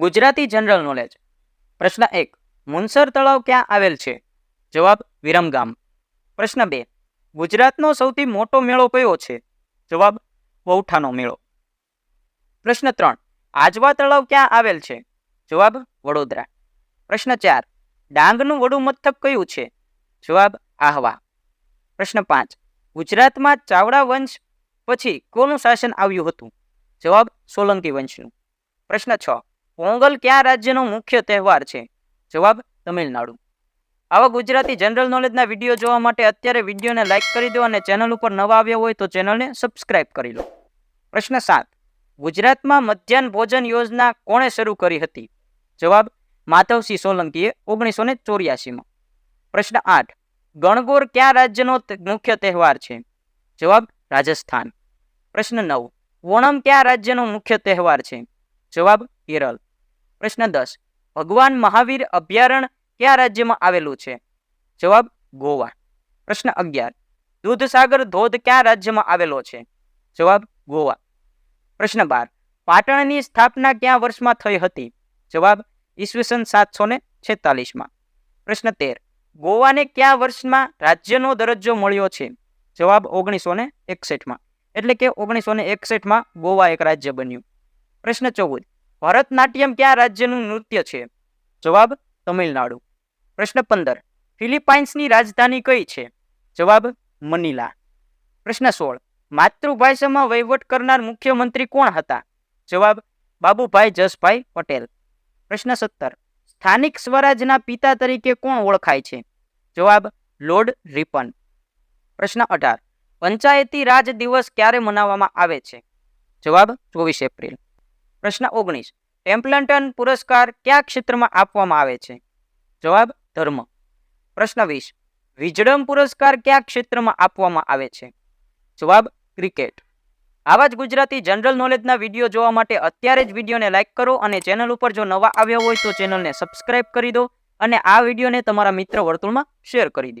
Gujarati general knowledge પ્રશ્ન એક, મુનસર તળાવ ક્યાં આવેલ છે? જવાબ, વિરમગામ. પ્રશ્ન બે, ગુજરાતનો સૌથી મોટો મેળો કયો છે? જવાબ, વૌઠાનો મેળો. પ્રશ્ન ત્રણ, આજવા તળાવ ક્યાં આવેલ છે? જવાબ, વડોદરા. પ્રશ્ન ચાર, ડાંગનું વડું મથક કયું છે? જવાબ, આહવા. પ્રશ્ન પાંચ, ગુજરાતમાં ચાવડા વંશ પછી કોનું શાસન આવ્યું હતું? જવાબ, સોલંકી વંશનું. પ્રશ્ન છ પોંગલ કયા રાજ્યનો મુખ્ય તહેવાર છે? જવાબ, તમિલનાડુ. આવા ગુજરાતી જનરલ નોલેજના વીડિયો જોવા માટે અત્યારે વિડીયોને લાઇક કરી દો અને ચેનલ ઉપર નવા આવ્યા હોય તો ચેનલને સબસ્ક્રાઇબ કરી લો. પ્રશ્ન સાત. ગુજરાતમાં મધ્યાહન ભોજન યોજના કોણે શરૂ કરી હતી? જવાબ, માધવસિંહ સોલંકીએ ઓગણીસો ને ચોર્યાસીમાં. પ્રશ્ન આઠ. ગણગોર કયા રાજ્યનો મુખ્ય તહેવાર છે? જવાબ, રાજસ્થાન. પ્રશ્ન નવ. ઓણમ કયા રાજ્યનો મુખ્ય તહેવાર છે? જવાબ, કેરળ. પ્રશ્ન દસ. ભગવાન મહાવીર અભયારણ્ય કયા રાજ્યમાં આવેલું છે? જવાબ, ગોવા. પ્રશ્ન અગિયાર. દૂધસાગર ધોધ કયા રાજ્યમાં આવેલો છે? જવાબ, ગોવા. પ્રશ્ન બાર. પાટણની સ્થાપના કયા વર્ષમાં થઈ હતી? જવાબ, ઈસવીસન સાતસો ને છેતાલીસમાં. પ્રશ્ન તેર. ગોવાને કયા વર્ષમાં રાજ્યનો દરજ્જો મળ્યો છે? જવાબ, ઓગણીસો ને એકસઠમાં. એટલે કે ઓગણીસો ને એકસઠમાં ગોવા એક રાજ્ય બન્યું. પ્રશ્ન ચૌદ. ભરતનાટ્યમ કયા રાજ્યનું નૃત્ય છે? જવાબ, તમિલનાડુ. પ્રશ્ન પંદર, ફિલિપાઇન્સની રાજધાની કઈ છે? જવાબ, મનીલા. પ્રશ્ન સોળ, માતૃભાષામાં વહીવટ કરનાર મુખ્યમંત્રી કોણ હતા? જવાબ, બાબુભાઈ જસભાઈ પટેલ. પ્રશ્ન સત્તર, સ્થાનિક સ્વરાજના પિતા તરીકે કોણ ઓળખાય છે? જવાબ, લોર્ડ રિપન. પ્રશ્ન અઢાર, પંચાયતી રાજ દિવસ ક્યારે મનાવવામાં આવે છે? જવાબ, ચોવીસ એપ્રિલ. પ્રશ્ન ઓગણીસ. ટેમ્પલન્ટન પુરસ્કાર કયા ક્ષેત્રમાં આપવામાં આવે છે? જવાબ, ધર્મ. પ્રશ્ન વીસ. વિજડમ પુરસ્કાર કયા ક્ષેત્રમાં આપવામાં આવે છે? જવાબ, ક્રિકેટ. આવા જ ગુજરાતી જનરલ નોલેજના વીડિયો જોવા માટે અત્યારે જ વિડીયોને લાઇક કરો અને ચેનલ ઉપર જો નવા આવ્યા હોય તો ચેનલને સબસ્ક્રાઇબ કરી દો અને આ વિડીયોને તમારા મિત્ર વર્તુળમાં શેર કરી દો.